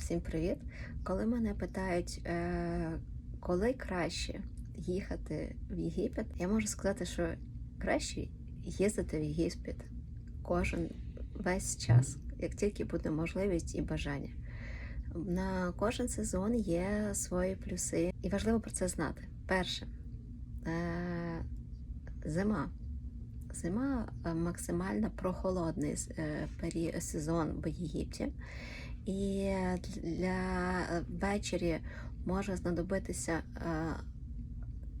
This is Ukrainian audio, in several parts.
Всім привіт! Коли мене питають, е, коли краще їхати в Єгипет, я можу сказати, що краще їздити в Єгипет кожен весь час, як тільки буде можливість і бажання. На кожен сезон є свої плюси, і важливо про це знати. Перше, е, зима. Зима е, максимально прохолодний сезон в Єгипті. І для ввечері може знадобитися е,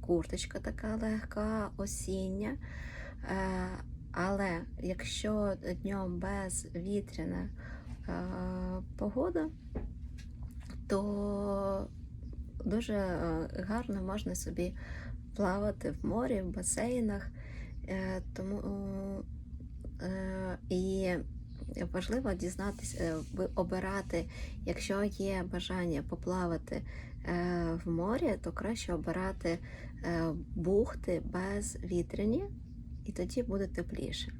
курточка така легка, осіння. Е, Але якщо днем безвітряна е, погода, то дуже е, гарно можна собі плавати в морі, в басейнах. Е, Тому е, важливо дізнатися, е, обирати, якщо є бажання поплавати е, в морі, то краще обирати е, бухти безвітряні, і тоді буде тепліше.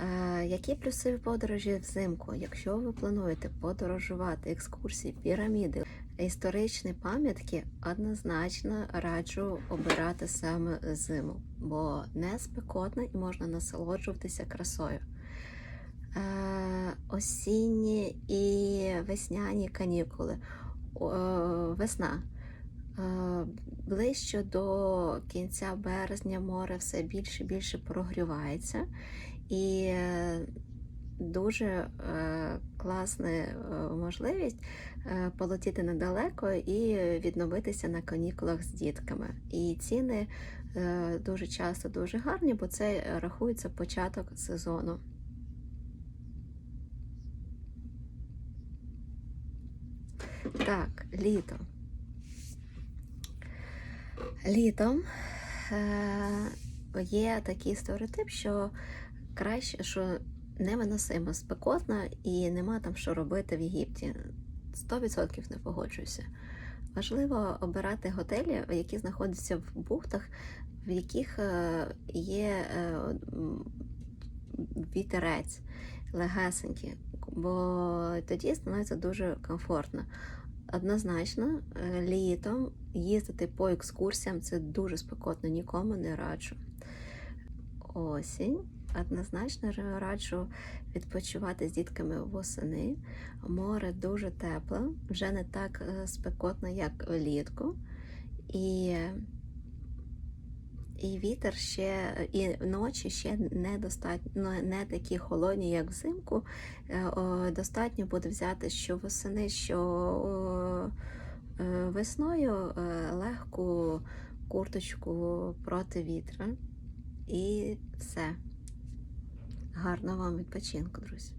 Е, Які плюси в подорожі взимку? Якщо ви плануєте подорожувати екскурсії, піраміди, історичні пам'ятки, однозначно раджу обирати саме зиму, бо не спекотно і можна насолоджуватися красою. Е, Осінні і весняні канікули. Весна. Е, Ближче до кінця березня море все більше і більше прогрівається. І е, дуже е, класна е, можливість е, полетіти недалеко і відновитися на канікулах з дітками. І ціни е, дуже часто дуже гарні, бо це рахується початок сезону. Так, літо. Літом е, є такий стереотип, що краще, що невиносимо спекотно і нема там що робити в Єгипті. 100% не погоджуюся. Важливо обирати готелі, які знаходяться в бухтах, в яких е, є е, вітерець легесенький, бо тоді становиться дуже комфортно. Однозначно, е, літом їздити по екскурсіям це дуже спекотно, нікому не раджу. Осінь. Однозначно раджу відпочивати з дітками восени. Море дуже тепле, вже не так е, спекотно, як влітку. І, і вітер ще, і ночі ще не достатньо не такі холодні, як взимку. Е, Достатньо буде взяти що восени, що е, весною е, легку курточку проти вітра. І все. Гарного вам відпочинку, друзі.